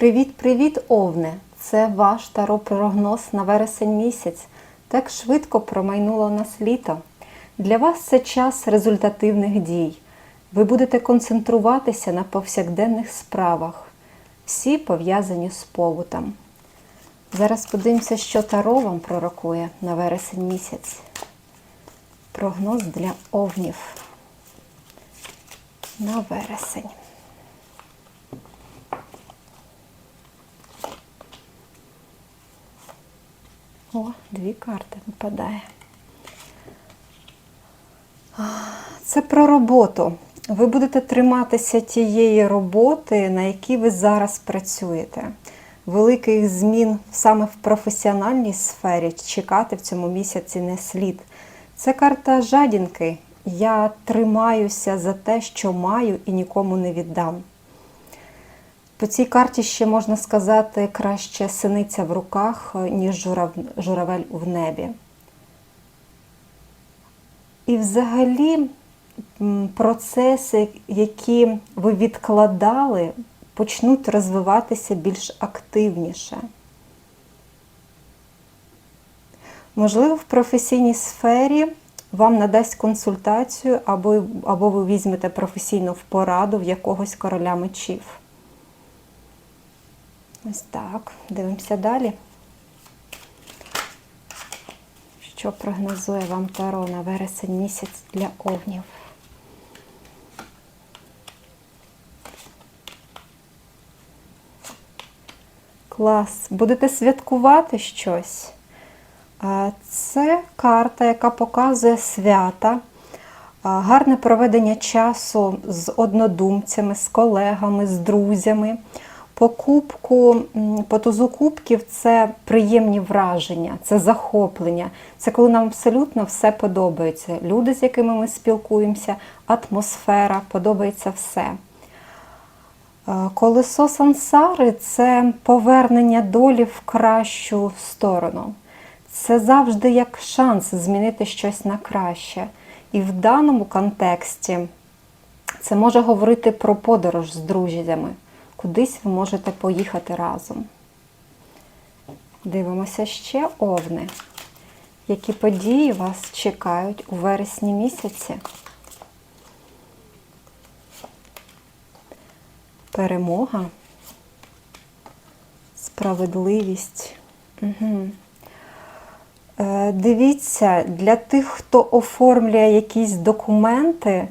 Привіт-привіт, Овне! Це ваш таро-прогноз на вересень місяць. Так швидко промайнуло нас літо. Для вас це час результативних дій. Ви будете концентруватися на повсякденних справах, всі пов'язані з побутом. Зараз подивимося, що таро вам пророкує на вересень місяць. Прогноз для овнів на вересень. О, дві карти випадає. Це про роботу. Ви будете триматися тієї роботи, на якій ви зараз працюєте. Великих змін саме в професіональній сфері чекати в цьому місяці не слід. Це карта жадінки. Я тримаюся за те, що маю, і нікому не віддам. По цій карті ще можна сказати краще синиця в руках, ніж журав... журавель в небі. І взагалі процеси, які ви відкладали, почнуть розвиватися більш активніше. Можливо, в професійній сфері вам надасть консультацію, або, або ви візьмете професійну в пораду в якогось короля мечів. Ось так, дивимося далі. Що прогнозує вам Таро на вересень місяць для овнів? Клас. Будете святкувати щось? Це карта, яка показує свята, гарне проведення часу з однодумцями, з колегами, з друзями. По кубку, м, по тузу це приємні враження, це захоплення. Це коли нам абсолютно все подобається. Люди, з якими ми спілкуємося, атмосфера, подобається все. Е, Колесо сансари це повернення долі в кращу сторону. Це завжди як шанс змінити щось на краще. І в даному контексті це може говорити про подорож з друзями. Кудись ви можете поїхати разом. Дивимося ще овни. Які події вас чекають у вересні місяці? Перемога, справедливість. Угу. Дивіться, для тих, хто оформлює якісь документи,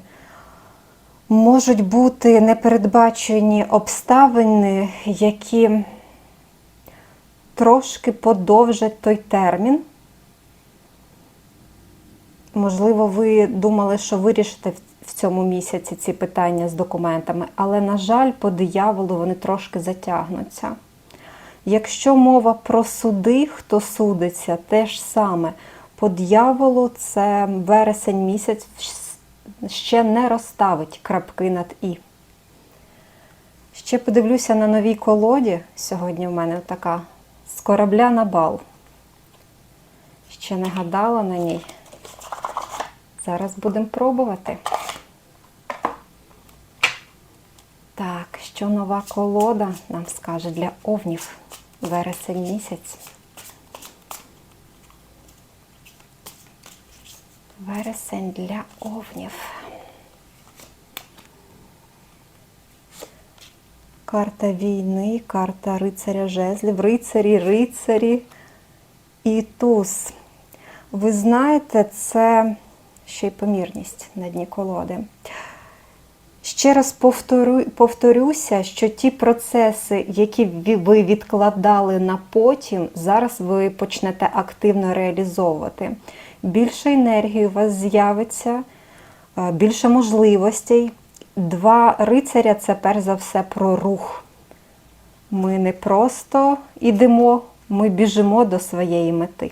можуть бути непередбачені обставини, які трошки подовжать той термін. Можливо, ви думали, що вирішите в цьому місяці ці питання з документами, але, на жаль, по дияволу вони трошки затягнуться. Якщо мова про суди, хто судиться, те ж саме. По дияволу це вересень місяць ще не розставить крапки над І. Ще подивлюся на новій колоді. Сьогодні в мене така з корабля на бал. Ще не гадала на ній. Зараз будемо пробувати. Так, що нова колода нам скаже для овнів вересень місяць. Вересень для овнів. Карта війни, карта рицаря жезлів, рицарі, рицарі і туз. Ви знаєте, це ще й помірність на дні колоди. Ще раз повторю, повторюся, що ті процеси, які ви відкладали на потім, зараз ви почнете активно реалізовувати. Більше енергії у вас з'явиться, більше можливостей. Два рицаря це перш за все про рух. Ми не просто йдемо, ми біжимо до своєї мети.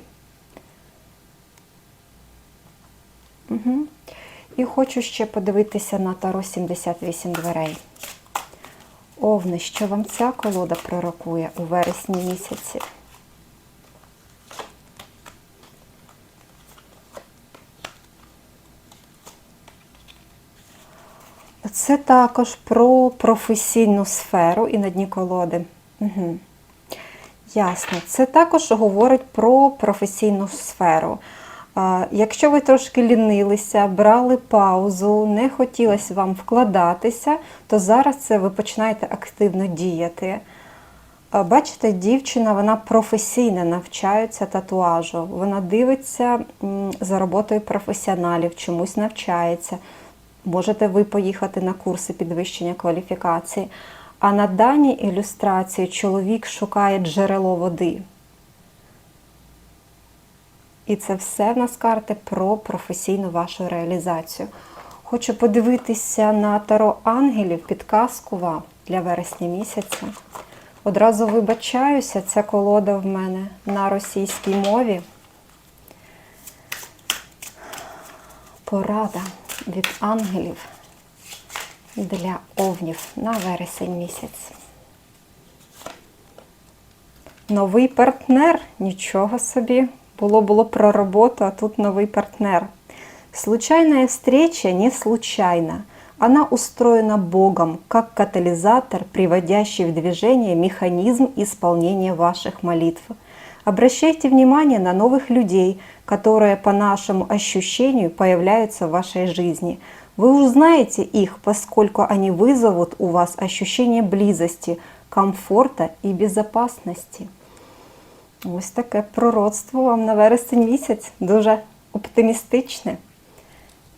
Угу. І хочу ще подивитися на Таро 78 дверей. Овни, що вам ця колода пророкує у вересні місяці? Це також про професійну сферу і на дні колоди. Угу. Ясно. Це також говорить про професійну сферу. Якщо ви трошки лінилися, брали паузу, не хотілося вам вкладатися, то зараз це ви починаєте активно діяти. Бачите, дівчина вона професійно навчається татуажу. Вона дивиться за роботою професіоналів, чомусь навчається. Можете ви поїхати на курси підвищення кваліфікації. А на даній ілюстрації чоловік шукає джерело води. І це все в нас карти про професійну вашу реалізацію. Хочу подивитися на таро ангелів, підказку вам для вересня місяця. Одразу вибачаюся, ця колода в мене на російській мові. Порада від ангелів для овнів на вересень місяць. Новий партнер, нічого собі. Було було про роботу, а тут новий партнер. Случайная встреча не случайна. Она устроена Богом как катализатор, приводящий в движение механизм исполнения ваших молитв. Обращайте внимание на новых людей, которые по нашему ощущению появляются в вашей жизни. Вы узнаете их, поскольку они вызовут у вас ощущение близости, комфорта и безопасности. Ось таке пророцтво вам на вересень місяць. Дуже оптимістичне.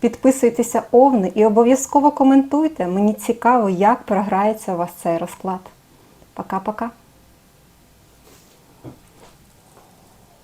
Підписуйтеся овни і обов'язково коментуйте. Мені цікаво, як програється у вас цей розклад. Пока-пока.